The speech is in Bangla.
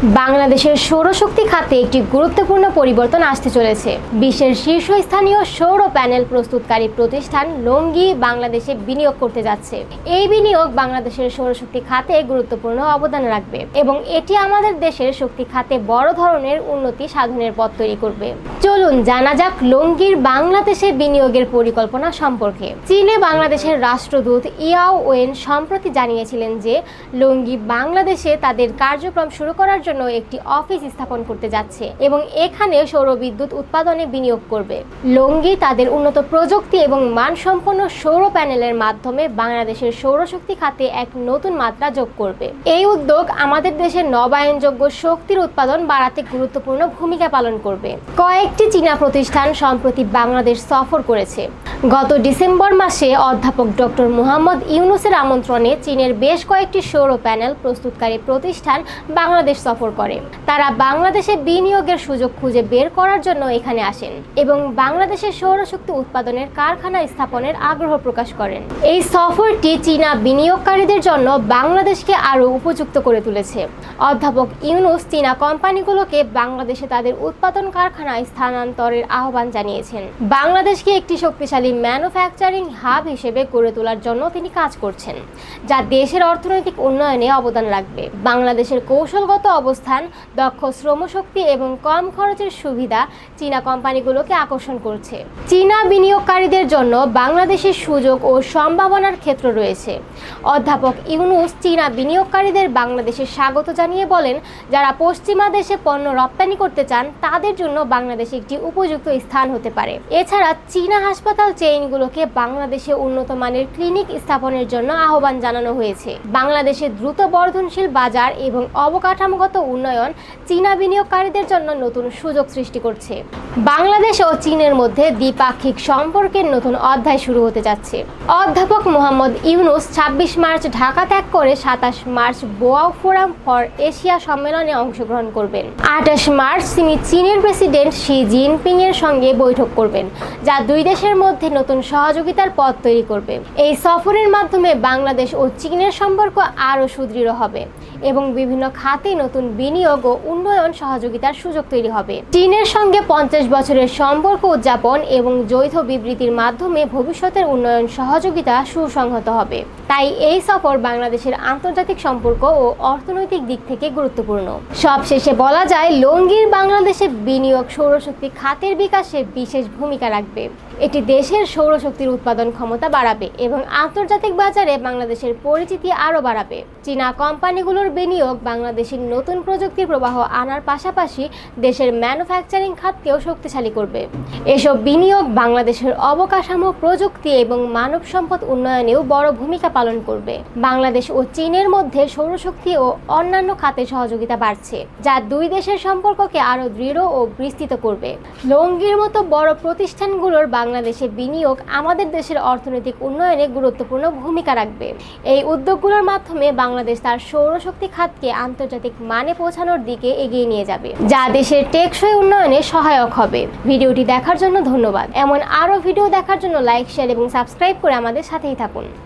বাংলাদেশের সৌরশক্তি খাতে একটি গুরুত্বপূর্ণ পরিবর্তন আসতে চলেছে। বিশ্বের শীর্ষস্থানীয় সৌর প্যানেল প্রস্তুতকারী প্রতিষ্ঠান লঙ্গি বাংলাদেশে বিনিয়োগ করতে যাচ্ছে। এই বিনিয়োগ বাংলাদেশের সৌরশক্তি খাতে গুরুত্বপূর্ণ অবদান রাখবে এবং এটি আমাদের দেশের শক্তি খাতে বড় ধরনের উন্নতি সাধনের পথ তৈরি করবে। চলুন জানা যাক লঙ্গির বাংলাদেশে বিনিয়োগের পরিকল্পনা সম্পর্কে। চীনে বাংলাদেশের রাষ্ট্রদূত ইয়াও ওয়েন সম্প্রতি জানিয়েছিলেন যে, লঙ্গি বাংলাদেশে তাদের কার্যক্রম শুরু করার জন্য একটি অফিস স্থাপন করতে যাচ্ছে এবং এখানে সৌর বিদ্যুৎ উৎপাদনে বিনিয়োগ করবে। লঙ্গি তাদের উন্নত প্রযুক্তি এবং মানসম্পন্ন সৌর প্যানেলের মাধ্যমে বাংলাদেশের সৌরশক্তি খাতে এক নতুন মাত্রা যোগ করবে। এই উদ্যোগ আমাদের দেশের নবায়নযোগ্য শক্তির উৎপাদন বাড়াতে গুরুত্বপূর্ণ ভূমিকা পালন করবে। কয়েকটি চীনা প্রতিষ্ঠান সম্প্রতি বাংলাদেশ সফর করেছে। গত ডিসেম্বর মাসে অধ্যাপক ডক্টর মুহাম্মদ ইউনুসের আমন্ত্রণে চীনের বেশ কয়েকটি সৌর প্যানেল প্রস্তুতকারী প্রতিষ্ঠান বাংলাদেশ সফর করে। তারা বাংলাদেশে বিনিয়োগের সুযোগ খুঁজে বের করার জন্য এখানে আসেন এবং বাংলাদেশের সৌরশক্তি উৎপাদনের কারখানা স্থাপনের আগ্রহ প্রকাশ করেন। এই সফরটি চীনা বিনিয়োগকারীদের জন্য বাংলাদেশকে আরও উপযুক্ত করে তুলেছে। অধ্যাপক ইউনুস চীনা কোম্পানিগুলোকে বাংলাদেশে তাদের উৎপাদন কারখানায় স্থানান্তরের আহ্বান জানিয়েছেন। বাংলাদেশকে একটি শক্তিশালী ম্যানুফ্যাকচারিং হাব হিসেবে গড়ে তোলার জন্য তিনি কাজ করছেন, যা দেশের অর্থনৈতিক উন্নয়নে অবদান রাখবে। বাংলাদেশের কৌশলগত অবস্থান, দক্ষ শ্রমশক্তি এবং কম খরচের সুবিধা চীনা কোম্পানিগুলোকে আকর্ষণ করছে। চীনা বিনিয়োগকারীদের জন্য বাংলাদেশের সুযোগ ও সম্ভাবনার ক্ষেত্র রয়েছে। অধ্যাপক ইউনুস চীনা বিনিয়োগকারীদের বাংলাদেশে স্বাগত জানিয়ে বলেন, যারা পশ্চিমা দেশে পণ্য রপ্তানি করতে চান, তাদের জন্য বাংলাদেশ একটি উপযুক্ত স্থান হতে পারে। এছাড়া চীনা হাসপাতাল চেইনগুলোকে বাংলাদেশে উন্নত মানের ক্লিনিক স্থাপনের জন্য আহ্বান জানানো হয়েছে। বাংলাদেশে দ্রুত বর্ধনশীল বাজার এবং অবকাঠামোগত উন্নয়ন চীনা বিনিয়োগকারীদের জন্য নতুন সুযোগ সৃষ্টি করছে। বাংলাদেশ ও চীনের মধ্যে দ্বিপাক্ষিক সম্পর্কের নতুন অধ্যায় শুরু হতে যাচ্ছে। অধ্যাপক মোহাম্মদ ইউনুস ছাব্বিশ মার্চ ঢাকা ত্যাগ করে সাতাশ March Boao forum for Asia সম্মেলনে অংশগ্রহণ করবেন। আঠাশ মার্চ তিনি চীনের প্রেসিডেন্ট শি জিনপিং এর সঙ্গে বৈঠক করবেন, যা দুই দেশের মধ্যে নতুন সহযোগিতার পথ তৈরি করবে। এই সফরের মাধ্যমে বাংলাদেশ ও চীনের সম্পর্ক আরও সুদৃঢ় হবে এবং বিভিন্ন খাতে নতুন বিনিয়োগ ও উন্নয়ন সহযোগিতার সুযোগ তৈরি হবে। চীনের সঙ্গে পঞ্চাশ বছরের সম্পর্ক উদযাপন এবং যৌথ বিবৃতির মাধ্যমে ভবিষ্যতের উন্নয়ন সহযোগিতা সুসংহত হবে। তাই এই সফর বাংলাদেশের আন্তর্জাতিক সম্পর্ক ও অর্থনৈতিক দিক থেকে গুরুত্বপূর্ণ। সবশেষে বলা যায়, লঙ্গির বাংলাদেশে বিনিয়োগ সৌরশক্তি খাতের বিকাশে বিশেষ ভূমিকা রাখবে। এটি দেশের সৌরশক্তির উৎপাদন ক্ষমতা বাড়াবে এবং আন্তর্জাতিক বাজারে বাংলাদেশের পরিচিতি আরও বাড়াবে। চীনা কোম্পানিগুলোর বিনিয়োগ বাংলাদেশের নতুন প্রযুক্তির প্রবাহ আনার পাশাপাশি দেশের ম্যানুফ্যাকচারিং খাতকেও শক্তিশালী করবে। এসব বিনিয়োগ বাংলাদেশের অবকাঠামো, প্রযুক্তি এবং মানব সম্পদ উন্নয়নেও বড় ভূমিকা পালন করবে। বাংলাদেশ ও চীনের মধ্যে সৌরশক্তি ও অন্যান্য খাতে সহযোগিতা বাড়ছে, যা দুই দেশের সম্পর্ককে আরও দৃঢ় ও বিস্তৃত করবে। লঙ্গির মতো বড় প্রতিষ্ঠানগুলোর বাংলাদেশে বিনিয়োগ আমাদের দেশের অর্থনৈতিক উন্নয়নে গুরুত্বপূর্ণ ভূমিকা রাখবে। এই উদ্যোগগুলোর মাধ্যমে বাংলাদেশ তার সৌরশক্তি খাতকে আন্তর্জাতিক মানে পৌঁছানোর দিকে এগিয়ে নিয়ে যাবে, যা দেশের টেকসই উন্নয়নে সহায়ক হবে। ভিডিওটি দেখার জন্য ধন্যবাদ। এমন আরও ভিডিও দেখার জন্য লাইক, শেয়ার এবং সাবস্ক্রাইব করে আমাদের সাথেই থাকুন।